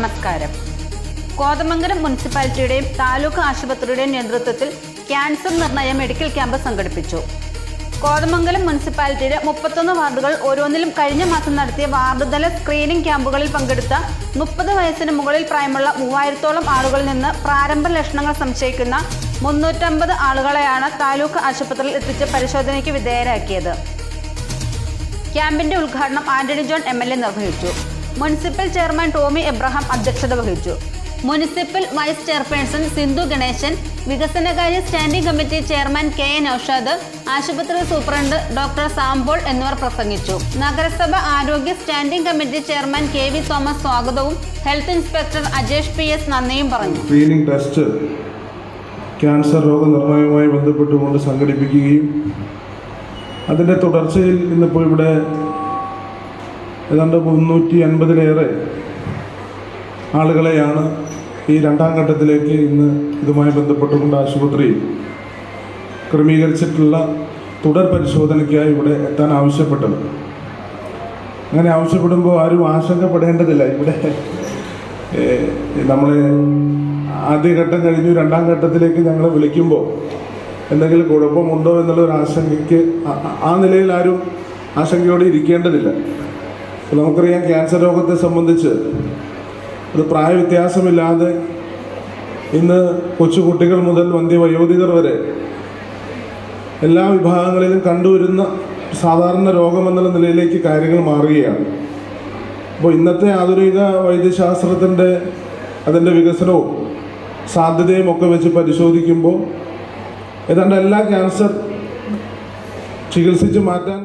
പുരസ്കാരം കോതമംഗലം മുനിസിപ്പാലിറ്റിയുടെയും താലൂക്ക് ആശുപത്രിയുടെയും നേതൃത്വത്തിൽ ക്യാൻസർ നിർണയ മെഡിക്കൽ ക്യാമ്പ് സംഘടിപ്പിച്ചു. കോതമംഗലം മുനിസിപ്പാലിറ്റിയിലെ മുപ്പത്തൊന്ന് വാർഡുകൾ ഓരോന്നിലും കഴിഞ്ഞ മാസം നടത്തിയ വാർഡുതല സ്ക്രീനിംഗ് ക്യാമ്പുകളിൽ പങ്കെടുത്ത മുപ്പത് വയസ്സിന് മുകളിൽ പ്രായമുള്ള മൂവായിരത്തോളം ആളുകളിൽ നിന്ന് പ്രാരംഭ ലക്ഷണങ്ങൾ സംശയിക്കുന്ന മുന്നൂറ്റമ്പത് ആളുകളെയാണ് താലൂക്ക് ആശുപത്രിയിൽ എത്തിച്ച് പരിശോധനയ്ക്ക് വിധേയരാക്കിയത്. ക്യാമ്പിന്റെ ഉദ്ഘാടനം ആന്റണി ജോൺ എ നിർവഹിച്ചു. മുനിസിപ്പൽ ചെയർമാൻ ടോമി എബ്രഹാം അധ്യക്ഷത വഹിച്ചു. Municipal vice chairperson Sindhu Ganesan വികസനകാര്യ standing committee chairman K N Aushad ആശുപത്രി സൂപ്രണ്ട് ഡോക്ടർ സാംബോൾ എന്നിവർ പ്രസംഗിച്ചു. നഗരസഭ ആരോഗ്യ standing committee chairman K V Thomas സ്വാഗതവും health inspector Ajesh P S നന്ദിയും പറഞ്ഞു. സ്ക്രീനിംഗ് ടെസ്റ്റ് ക്യാൻസർ രോഗനിർണയവുമായി ബന്ധപ്പെട്ടുകൊണ്ട് സംഘടിപ്പിക്കുകയും അതിന്റെ തുടർച്ചയിൽ ഇന്നിപ്പോൾ ഇവിടെ ഏതാണ്ട് മുന്നൂറ്റി അൻപതിലേറെ ആളുകളെയാണ് ഈ രണ്ടാം ഘട്ടത്തിലേക്ക് ഇന്ന് ഇതുമായി ബന്ധപ്പെട്ടുകൊണ്ട് ആശുപത്രി ക്രമീകരിച്ചിട്ടുള്ള തുടർ പരിശോധനയ്ക്കായി ഇവിടെ എത്താൻ ആവശ്യപ്പെട്ടത്. അങ്ങനെ ആവശ്യപ്പെടുമ്പോൾ ആരും ആശങ്കപ്പെടേണ്ടതില്ല. ഇവിടെ നമ്മൾ ആദ്യഘട്ടം കഴിഞ്ഞു രണ്ടാം ഘട്ടത്തിലേക്ക് ഞങ്ങളെ വിളിക്കുമ്പോൾ എന്തെങ്കിലും കുഴപ്പമുണ്ടോ എന്നുള്ള ഒരു ആശങ്കയ്ക്ക് ആ- നിലയിൽ ആരും ആശങ്കയോടെ ഇരിക്കേണ്ടതില്ല. നമുക്കറിയാം ക്യാൻസർ രോഗത്തെ സംബന്ധിച്ച് ഒരു പ്രായവ്യത്യാസമില്ലാതെ ഇന്ന് കൊച്ചുകുട്ടികൾ മുതൽ വന്ധ്യവയോധികർ വരെ എല്ലാ വിഭാഗങ്ങളിലും കണ്ടുവരുന്ന സാധാരണ രോഗമെന്നുള്ള നിലയിലേക്ക് കാര്യങ്ങൾ മാറുകയാണ്. അപ്പോൾ ഇന്നത്തെ ആധുനിക വൈദ്യശാസ്ത്രത്തിന്റെ അതിന്റെ വികസനവും സാധ്യതയും ഒക്കെ വെച്ച് പരിശോധിക്കുമ്പോൾ ഏതാണ്ട് എല്ലാ ക്യാൻസർ ചികിത്സിച്ച് മാറ്റാൻ